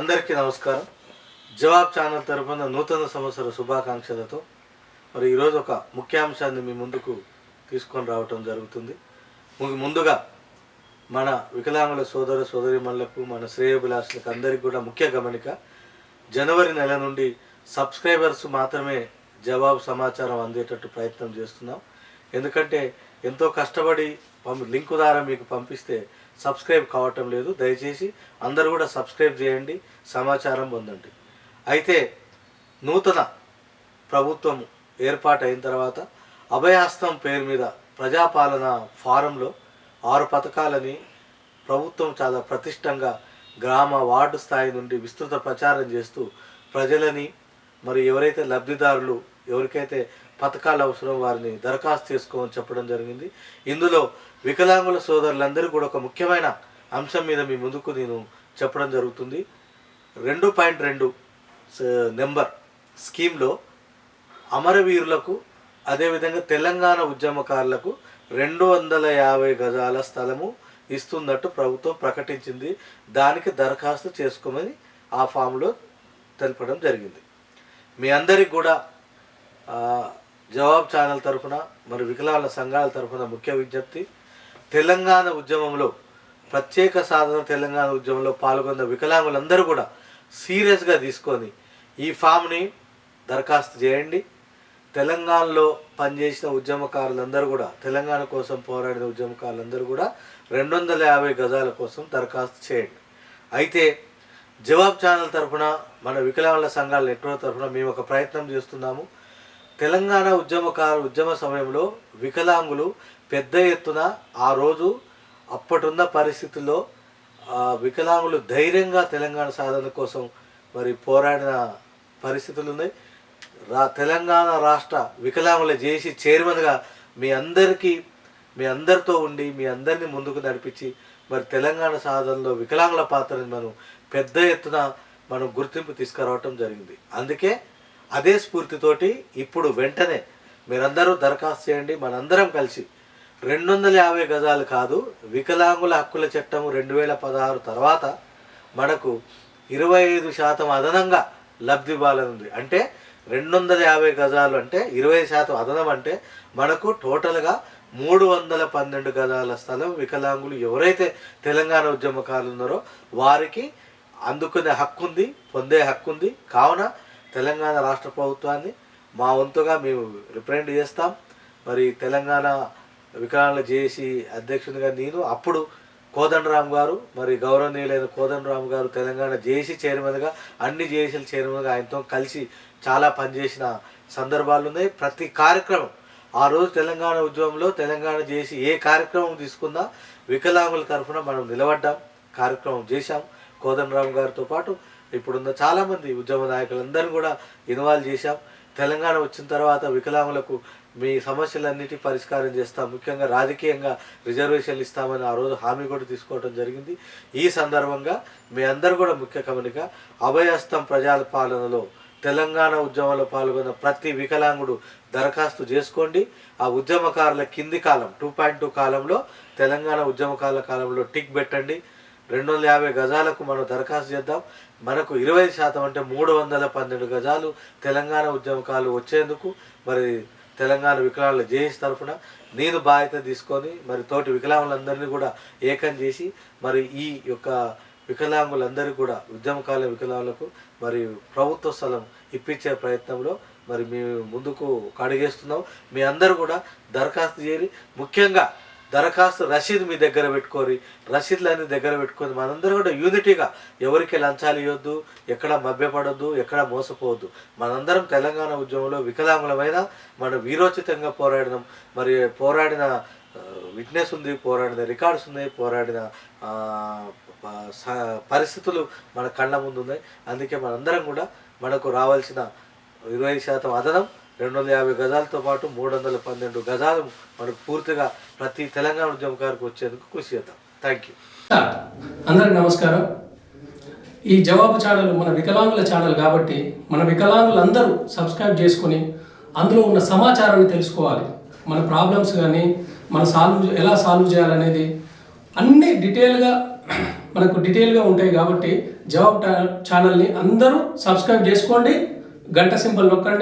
అందరికీ నమస్కారం. జవాబ్ ఛానల్ తరపున నూతన సంవత్సర శుభాకాంక్షలతో మరి ఈరోజు ఒక ముఖ్యాంశాన్ని మీ ముందుకు తీసుకొని రావటం జరుగుతుంది. ముందుగా మన వికలాంగుల సోదర సోదరిమణులకు మన శ్రేయోభిలాషులకు అందరికీ కూడా ముఖ్య గమనిక జనవరి నెల నుండి సబ్స్క్రైబర్స్ మాత్రమే జవాబు సమాచారం అందేటట్టు ప్రయత్నం చేస్తున్నాం. ఎందుకంటే ఎంతో కష్టపడి పంపి లింకు ద్వారా మీకు పంపిస్తే సబ్స్క్రైబ్ కావటం లేదు. దయచేసి అందరూ కూడా సబ్స్క్రైబ్ చేయండి. సమాచారం పొందండి. అయితే నూతన ప్రభుత్వం ఏర్పాటైన తర్వాత అభయాస్తం పేరు మీద ప్రజాపాలన ఫారంలో ఆరు పథకాలని ప్రభుత్వం చాలా ప్రతిష్టంగా గ్రామ వార్డు స్థాయి నుండి విస్తృత ప్రచారం చేస్తూ ప్రజలని మరి ఎవరైతే లబ్ధిదారులు ఎవరికైతే పథకాలు అవసరం వారిని దరఖాస్తు చేసుకోమని చెప్పడం జరిగింది. ఇందులో వికలాంగుల సోదరులందరూ కూడా ఒక ముఖ్యమైన అంశం మీద మీ ముందుకు నేను చెప్పడం జరుగుతుంది. రెండు పాయింట్ రెండు స- నెంబర్ స్కీమ్లో అమరవీరులకు అదేవిధంగా తెలంగాణ ఉద్యమకారులకు రెండు వందల యాభై గజాల స్థలము ఇస్తున్నట్టు ప్రభుత్వం ప్రకటించింది. దానికి దరఖాస్తు చేసుకోమని ఆ ఫామ్లో తెలపడం జరిగింది. మీ అందరికి కూడా జవాబ్ ఛానల్ తరఫున మరి వికలాంగుల సంఘాల తరఫున ముఖ్య విజ్ఞప్తి తెలంగాణ ఉద్యమంలో ప్రత్యేక సాధన తెలంగాణ ఉద్యమంలో పాల్గొన్న వికలాంగులందరూ కూడా సీరియస్గా తీసుకొని ఈ ఫామ్ని దరఖాస్తు చేయండి. తెలంగాణలో పనిచేసిన ఉద్యమకారులందరూ కూడా తెలంగాణ కోసం పోరాడిన ఉద్యమకారులందరూ కూడా రెండు వందల యాభై గజాల కోసం దరఖాస్తు చేయండి. అయితే జవాబ్ ఛానల్ తరఫున మన వికలాంగుల సంఘాల నెట్వర్క్ తరఫున మేము ఒక ప్రయత్నం చేస్తున్నాము. తెలంగాణ ఉద్యమకారు ఉద్యమ సమయంలో వికలాంగులు పెద్ద ఎత్తున ఆ రోజు అప్పటున్న పరిస్థితుల్లో వికలాంగులు ధైర్యంగా తెలంగాణ సాధన కోసం మరి పోరాడిన పరిస్థితులు ఉన్నాయి రా తెలంగాణ రాష్ట్ర వికలాంగుల జేసీ చైర్మన్గా మీ అందరికీ మీ అందరితో ఉండి మీ అందరినీ ముందుకు నడిపించి మరి తెలంగాణ సాధనలో వికలాంగుల పాత్రని మనం పెద్ద ఎత్తున మనం గుర్తింపు తీసుకురావటం జరిగింది. అందుకే అదే స్ఫూర్తితోటి ఇప్పుడు వెంటనే మీరందరూ దరఖాస్తు చేయండి. మనందరం కలిసి రెండు వందల యాభై గజాలు కాదు వికలాంగుల హక్కుల చట్టం రెండు వేల పదహారు తర్వాత మనకు ఇరవై ఐదు శాతం అదనంగా లబ్ధి ఇవ్వాలనుంది. అంటే రెండు వందల యాభై గజాలు అంటే ఇరవై శాతం అదనం అంటే మనకు టోటల్గా మూడు వందల పన్నెండు గజాల స్థలం వికలాంగులు ఎవరైతే తెలంగాణ ఉద్యమకారులు ఉన్నారో వారికి అందుకునే హక్కు ఉంది పొందే హక్కు ఉంది కావున తెలంగాణ రాష్ట్ర ప్రభుత్వాన్ని మా వంతుగా మేము రిప్రజెంట్ చేస్తాం. మరి తెలంగాణ వికలాంగుల జేఏసీ అధ్యక్షునిగా నేను అప్పుడు కోదండరామ్ గారు మరి గౌరవనీయులైన కోదండరామ్ గారు తెలంగాణ జేఏసీ చైర్మన్గా అన్ని జేఏసీల చైర్మన్గా ఆయనతో కలిసి చాలా పనిచేసిన సందర్భాలు ఉన్నాయి. ప్రతి కార్యక్రమం ఆ రోజు తెలంగాణ ఉద్యమంలో తెలంగాణ చేసి ఏ కార్యక్రమం తీసుకున్నా వికలాంగుల తరఫున మనం నిలబడ్డాం కార్యక్రమం చేశాం. కోదండరామ్ గారితో పాటు ఇప్పుడున్న చాలామంది ఉద్యమ నాయకులందరినీ కూడా ఇన్వాల్వ్ చేశాం. తెలంగాణ వచ్చిన తర్వాత వికలాంగులకు మీ సమస్యలన్నిటి పరిష్కారం చేస్తాం. ముఖ్యంగా రాజకీయంగా రిజర్వేషన్లు ఇస్తామని ఆ రోజు హామీ కూడా తీసుకోవడం జరిగింది. ఈ సందర్భంగా మీ అందరు కూడా ముఖ్య కమనిక అభయస్తం ప్రజల పాలనలో తెలంగాణ ఉద్యమంలో పాల్గొన్న ప్రతి వికలాంగుడు దరఖాస్తు చేసుకోండి. ఆ ఉద్యమకారుల కింది కాలం టూ పాయింట్ టూ కాలంలో తెలంగాణ ఉద్యమకారుల కాలంలో టిక్ పెట్టండి. రెండు వందల యాభై గజాలకు మనం దరఖాస్తు చేద్దాం. మనకు ఇరవై శాతం అంటే మూడు వందల పన్నెండు గజాలు తెలంగాణ ఉద్యమకాలు వచ్చేందుకు మరి తెలంగాణ వికలాంగుల జేఎస్ తరఫున నేను బాధ్యత తీసుకొని మరి తోటి వికలాంగులందరినీ కూడా ఏకం చేసి మరి ఈ యొక్క వికలాంగులందరికీ కూడా ఉద్యమకాల వికలాంగులకు మరి ప్రభుత్వ స్థలం ఇప్పించే ప్రయత్నంలో మరి మేము ముందుకు అడిగేస్తున్నాం మీ అందరూ కూడా దరఖాస్తు చేరి ముఖ్యంగా దరఖాస్తు రసీదు మీ దగ్గర పెట్టుకోరి రసీదులన్నీ దగ్గర పెట్టుకొని మనందరం కూడా యూనిటీగా ఎవరికి లంచాలు ఇవ్వద్దు ఎక్కడ మభ్యపడొద్దు ఎక్కడ మోసపోవద్దు. మనందరం తెలంగాణ ఉద్యమంలో వికలాంగులమైన మనం వీరోచితంగా పోరాడినాం. మరి పోరాడిన విట్నెస్ ఉంది పోరాడిన రికార్డ్స్ ఉన్నాయి పోరాడిన స- పరిస్థితులు మన కళ్ళ ముందు ఉన్నాయి. అందుకే మనందరం కూడా మనకు రావాల్సిన ఇరవై శాతం అదనం. రెండు వందల యాభై గజాలతో పాటు మూడు వందల పన్నెండు గజాలు మనకు పూర్తిగా ప్రతి తెలంగాణ ఉద్యమకారికి వచ్చేందుకు కృషి చేద్దాం. థ్యాంక్ యూ అందరికి నమస్కారం. ఈ జవాబు ఛానల్ మన వికలాంగుల ఛానల్ కాబట్టి మన వికలాంగులందరూ సబ్స్క్రైబ్ చేసుకొని అందులో ఉన్న సమాచారాన్ని తెలుసుకోవాలి. మన ప్రాబ్లమ్స్ కానీ మన సాల్వ్ ఎలా సాల్వ్ చేయాలనేది అన్ని డీటెయిల్గా మనకు డీటెయిల్గా ఉంటాయి కాబట్టి జవాబు ఛానల్ని అందరూ సబ్స్క్రైబ్ చేసుకోండి. గంట సింబల్ నొక్కండి.